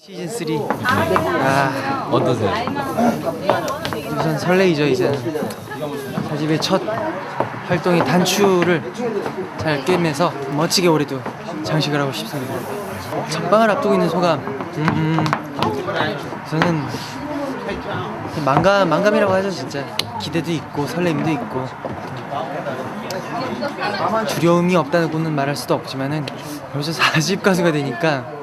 시즌 3. 아, 어떠세요? 우선 설레이죠 이제는. 사집의 첫 활동이 단추를 잘 꿰매서 멋지게 올해도 장식을 하고 싶습니다. 첫 방을 앞두고 있는 소감. 음, 음. 저는 망감 망감이라고 하죠 진짜. 기대도 있고 설렘도 있고. 두려움이 없다고는 말할 수도 없지만은 벌써 4집 가수가 되니까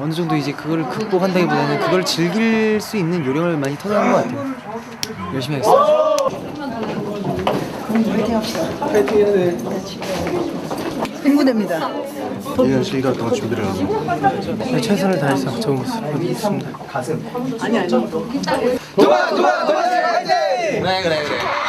어느 정도 이제 그걸 극복한다기보다는 그걸 즐길 수 있는 요령을 많이 터득한 것 같아요. 열심히 하겠습니다. 행운입니다. 1년 실기가 더 준비를 하고 네, 최선을 다해서 좋은 모습 보여드리겠습니다. 그래 그래 그래.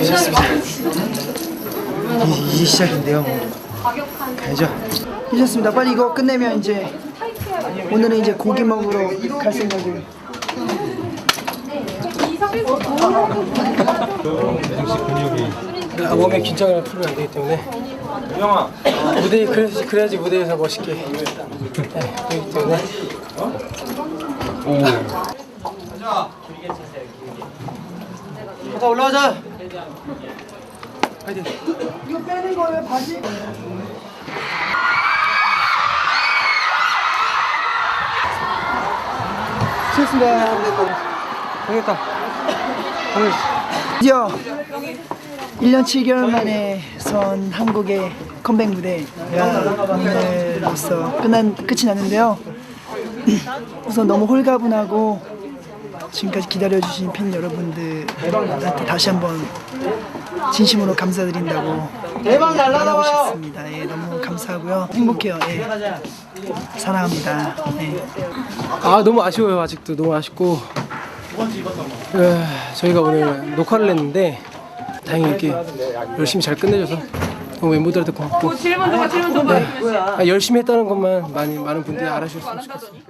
이, 이 제 시작인데요. 뭐. 가야죠. 잊었습니다. 빨리 이거 끝내면 이제 오늘은 이제 고기 먹으러 갈 생각을. 아, 몸에 긴장을 풀면 안 되기 때문에 무대 그래야지, 그래야지 무대에서 멋있게 네, 되기 때문에 가자 올라가자. 이거 빼는 거예요, 바지? 수고했습니다. 오늘 드디어 1년 7개월 만에 선 한국의 컴백 무대가 오늘로써 끝난 끝이 났는데요. 우선 너무 홀가분하고 지금까지 기다려주신 팬 여러분들한테 다시 한번 진심으로 감사드린다고 말하고 싶습니다. 예, 너무 감사하고요. 행복해요. 예. 사랑합니다. 예. 아 너무 아쉬워요 아직도 너무 아쉽고 에, 저희가 오늘 녹화를 했는데 다행히 이렇게 열심히 잘 끝내줘서 너무 멤버들한테 고맙고 네, 아, 열심히 했다는 것만 많이 많은 분들이 알아주셨으면 좋겠습니다.